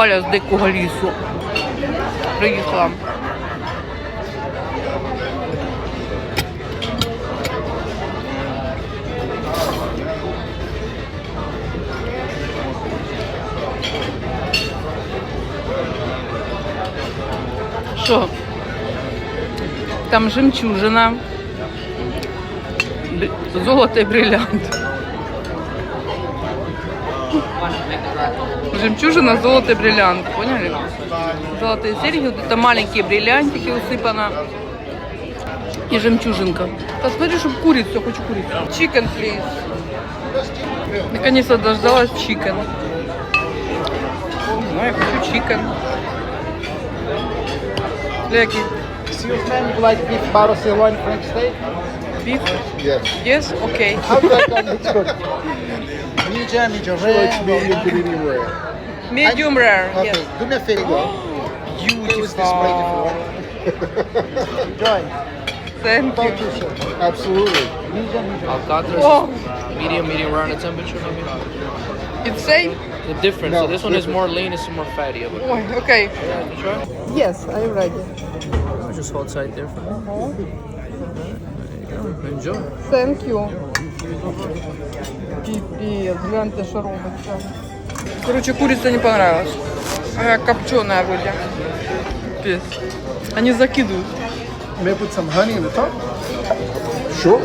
Валя з дикого лісу. Приїхала. Що? Там жемчужина. І бриллиант. Жемчужина, золото бриллиант. Поняли? Золотые серьги, вот это маленькие бриллиантики усыпано. И жемчужинка. Посмотри, чтобы курицу, хочу курицу. Chicken, please. Наконец-то дождалась chicken. Ну, я хочу chicken. Леки. Excuse me, would you like beef bottle sirloin French steak? Beef? Yes. Yes? Okay. How good? Medium, medium rare. medium to medium rare. Medium rare. Okay, Yes. do me a favor. Use this plate if you want. Enjoy. Thank you. Thank you, sir. Absolutely. Medium, medium. Alcatraz, Oh, medium, medium rare on the temperature, maybe. it's same? The difference. No, so this one is more lean, it's more fatty. But Ой, okay. yeah, you try. Yes, I'm ready. Just hold tight there for me. Uh-huh. There you go. Enjoy. Thank you. Пипец, гляньте, что робится. Короче, курица не понравилась. Она копченая вроде. Пипец. Они закидывают. May I put some honey in the top? Sure.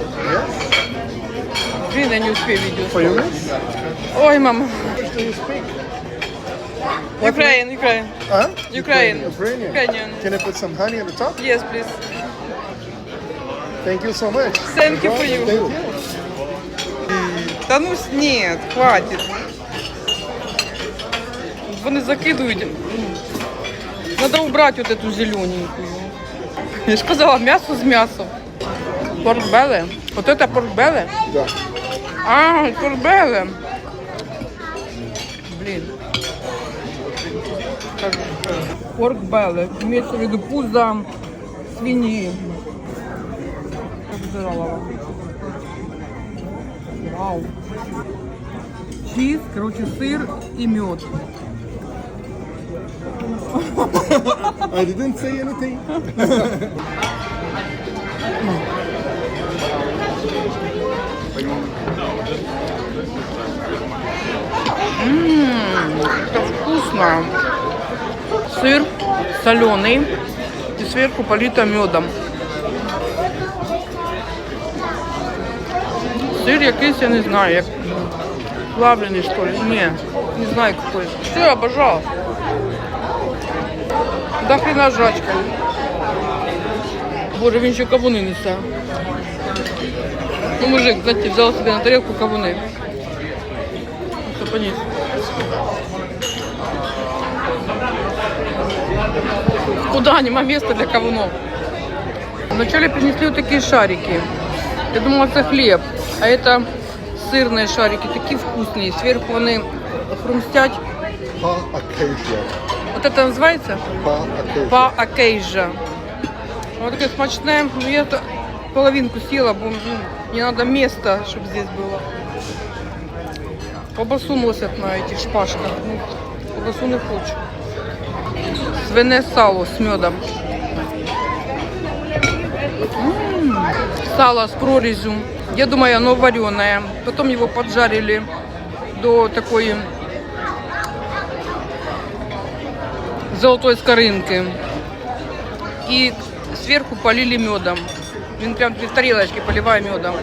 Блин, я не успею видео. For you? Ой, мама. Do you speak? Ukraine, Ukraine. Huh? Ukraine. Ukrainian. Ukrainian. Can I put some honey in the top? Yes, please. Thank you so much. Thank you for you. Thank you. Та ну с- нет, хватит. Вони закидують. Надо убрать вот эту зелененькую. Я ж казала, м'ясо з м'ясом. Поркбеле. Вот это поркбеле? Да. А, поркбеле. Блин. Поркбеле. Имеется в виду пузо свиньи. Как здорово. Вау. Чиз, короче, сыр и мед. I didn't say anything. Это вкусно. Сыр соленый и сверху полито медом. Сыр якийсь, я не знаю, як плавленый что ли. Не, не знаю какой. Все, обожал. До хрена жрачка. Боже, він ще кавуни несе. Ну, мужик, кстати, взял себе на тарелку кавуны. Что пониз. Куда? Нема места для кавунов. Вначале принесли вот такие шарики. Я думала, это хлеб. А это сырные шарики, такие вкусные. Сверху вони хрумстять. Pa acacia. Вот это называется? Па акейжа. Вот такая смачная. Ну, я половинку съела, бо ну, мне надо место, чтобы здесь было. Колбасу носят на этих шпажках. Ну, колбасу не хочу. Свине сало с медом. М, Сало с прорезью. Я думаю, оно вареное. Потом его поджарили до такой золотой скоринки. І зверху полили медом. Він прям дві тарілочки поливає медом.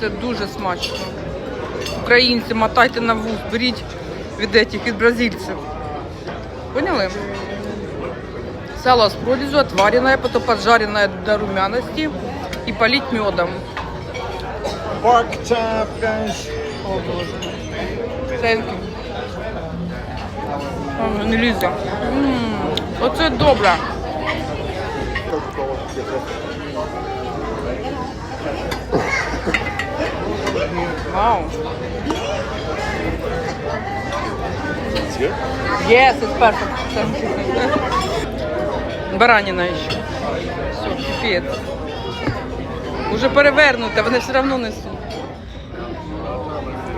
Це дуже смачно. Українці, мотайте на вуз, беріть від этих, від бразильців. Поняли? Сало с прорезью, отваренное, потом поджаренное до румяности и полить медом. Pork chop, guys. Thank you. О, не лізе. Оце добре. Вау. Yes, it's perfect. Thank ще. Все, піпець. Уже перевернута, вони все одно несуть.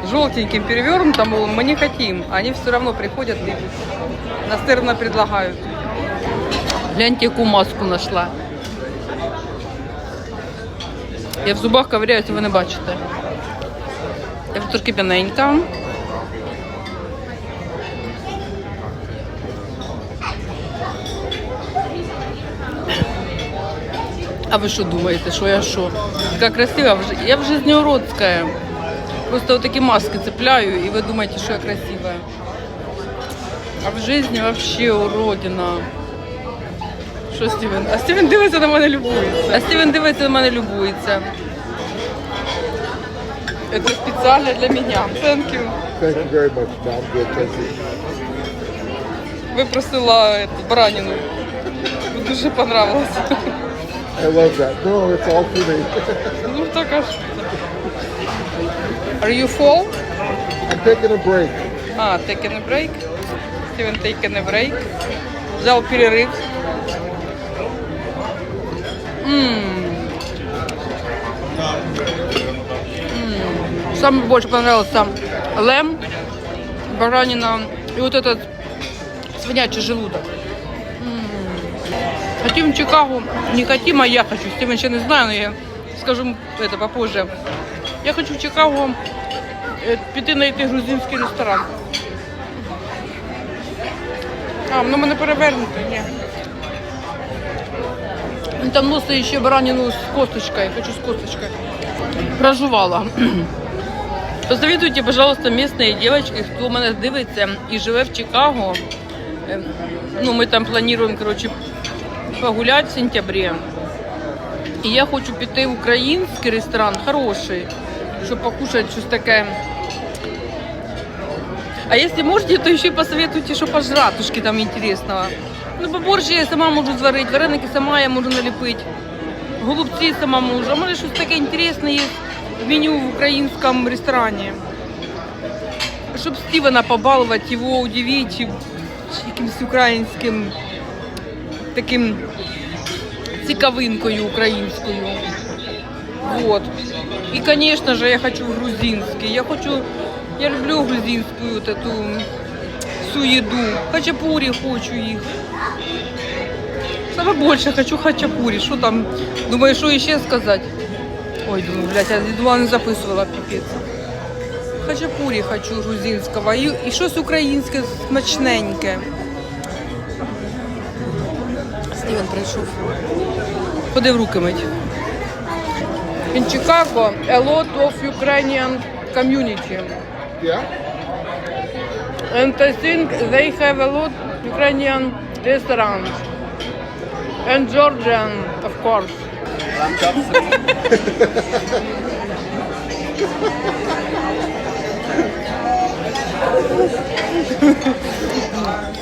Желтеньким перевернутым, мол, мы не хотим. Они все равно приходят и настырно предлагают. Гляньте, яку маску нашла. Я в зубах ковыряюсь, ви не бачите. Я трошки п'яненька. А ви що думаєте, що я що? Така красива, вже- я в жизни уродська. Просто вот такі маски цепляю, і ви думаєте, що я красива. А в житті вообще уродина. Що Стівен? А Стівен дивиться на мене любується. А Стівен дивиться на мене любується. Це спеціально для мене. Thank you. Thank you very much. No, I'm good. Thank you. Випросила эту баранину. Дуже понравилось. I love that. No, it's all for me. Ну так аж. Are you full? I'm taking a break. А, taking a break. Стівен taking a break. Взял перерыв. М. М. Самое больше понравилось там лэм, баранина и вот этот свинячий желудок. М. Хотим в Чикаго, не хотим, а я хочу. Стивен еще не знаю, но я скажу это попозже. Я хочу в Чикаго е, піти знайти грузинський ресторан. А, воно мене перевернуто, ні. Там носить ще баранину з косточкою, хочу з косточкою. Прожувала. Посоветуйте, пожалуйста, местные девочки, хто мене дивиться і живе в Чикаго. Е, Ну, ми там плануємо, коротше, погуляти в сентябрі. І я хочу піти в український ресторан, хороший, щоб покушати щось таке. А если можете, то еще посоветуйте, что пожратушки там интересного. Ну, бо борщ я сама можу зварити, вареники сама я можу наліпити, голубці сама можу. А може щось таке інтересне є в меню в українському ресторані. Щоб Стівена побалувати, його удивити якимось українським таким цікавинкою українською. Вот. И, конечно же, я хочу грузинский. Я хочу, я люблю грузинскую вот эту всю еду. Хачапури хочу их. Самое больше хочу хачапури. Что там? Думаю, что еще сказать? Ой, думаю, блядь, я едва не записывала, пипец. Хачапурі хочу грузинського. І, і щось українське смачненьке. Стівен прийшов. Ходив руки мить. In Chicago, a lot of Ukrainian community. Yeah? And I think they have a lot Ukrainian restaurants. And Georgian, of course.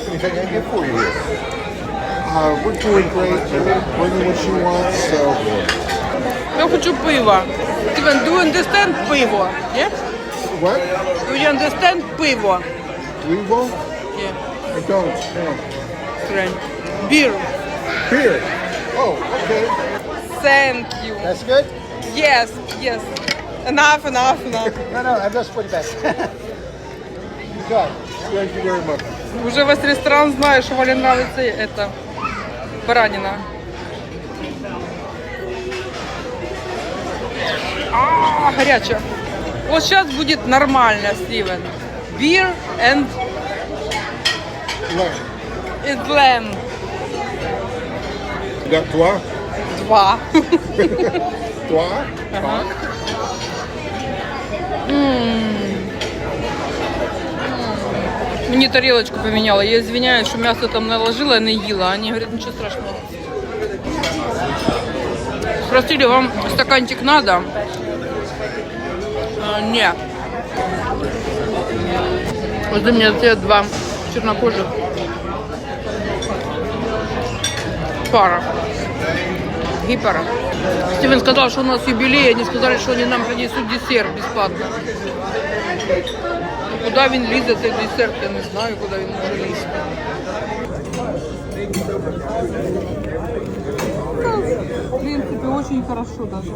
Anything I can get for you here? Uh, we're doing great. We're bringing what she wants. So, Я хочу пива. Steven, do you understand пиво? Yeah? what? Do you understand пиво? Weevil? Yeah. I don't. No. Strange. Beer. Beer. Oh, okay. Thank you. That's good. Yes, yes. Enough, enough, enough. No, no, I'm just for the best. you got it. Thank you very much. Уже весь ресторан знает, что Вале нравится это баранина. А, горячая. Вот сейчас будет нормально, Стивен. Beer and Lamb. and lamb. Got toi? Два. Toi? Ага. Мені тарелочку поменяла. Я извиняюсь, что мясо там наложила, я не ела. Они говорят, ничего страшного. Спросили, вам стаканчик надо? А, не. Вот для меня те два чернокожих. Пара. Гипара. Стивен сказал, что у нас юбилей, они сказали, что они нам принесут десерт бесплатно. Ну, Куда він лізе, цей десерт, я не знаю, куди він може лізти. В принципе, очень хорошо даже.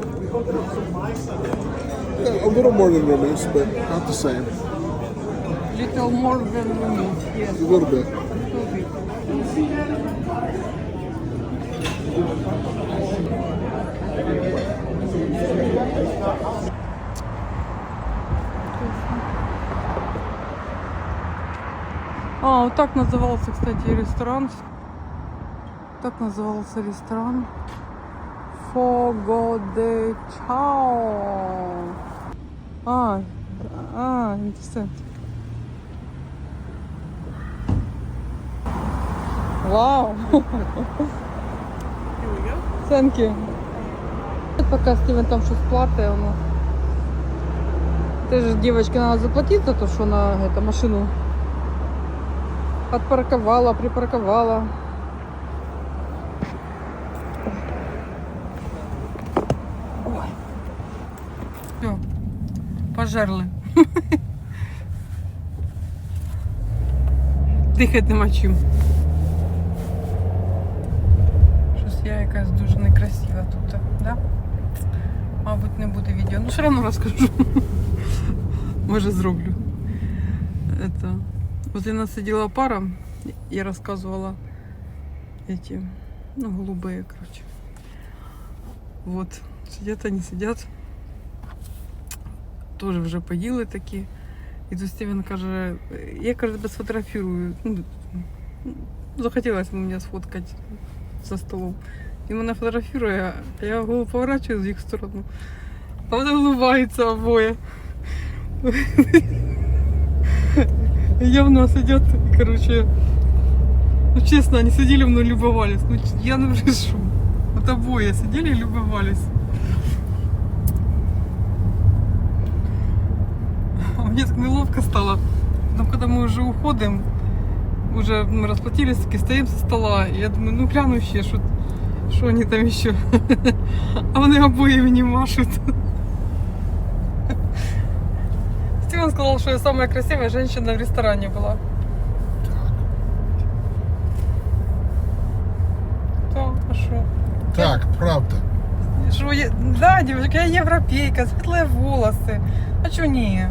Yeah, a little more than romance, but not the same. Little more than romance, yes. A little bit. А, вот так назывался, кстати, ресторан. Так назывался ресторан. Фого де Чао. А, а, интересно. Вау. Thank. Пока Стивен там щось платить, воно. Теж девочке надо заплатить за то, что она эту машину Отпарковала, припарковала. Пожерли. Дихати нема чим. Щось я якась дуже некрасива тут, да? Мабуть, не буде відео. Ну, все одно розкажу. Може, зроблю. Это... Вот у нас сидела пара, я рассказывала эти, ну, голубые, короче. Вот, сидят они, сидят Тоже вже поїли такі. І тут Стівен каже, я каже, тебе сфотографірую. Ну, захотілося мене сфоткати за столом. Він мене фотографірує, а я голову поворачую з їх сторону. А вони улыбаються обоє. явно сидят, короче, ну честно, они сидели мной любовались. Ну ч- я не брешу. Вот обои сидели и любовались. Мне так неловко стало. Потом, когда мы уже уходим, уже мы расплатились, таки стоим со стола. И я думаю, ну гляну еще, что, что они там еще. А вони обои мені машут. Стивен сказал, что я самая красивая женщина в ресторане была. Да, а? Так, правда. Что я... Да, девочка, я европейка, светлые волосы. А чё не?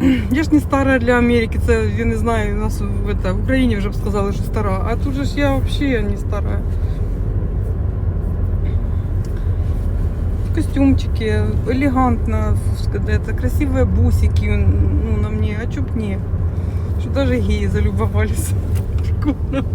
Я ж не стара для Америки, це я не знаю, у нас в, это, в Україні вже б сказали, що стара. А тут же ж я взагалі не стара. Костюмчики, элегантно, это, красивые бусики ну, на мне, а чё б не? Что даже геи залюбовались. Прикольно. Ну, ну.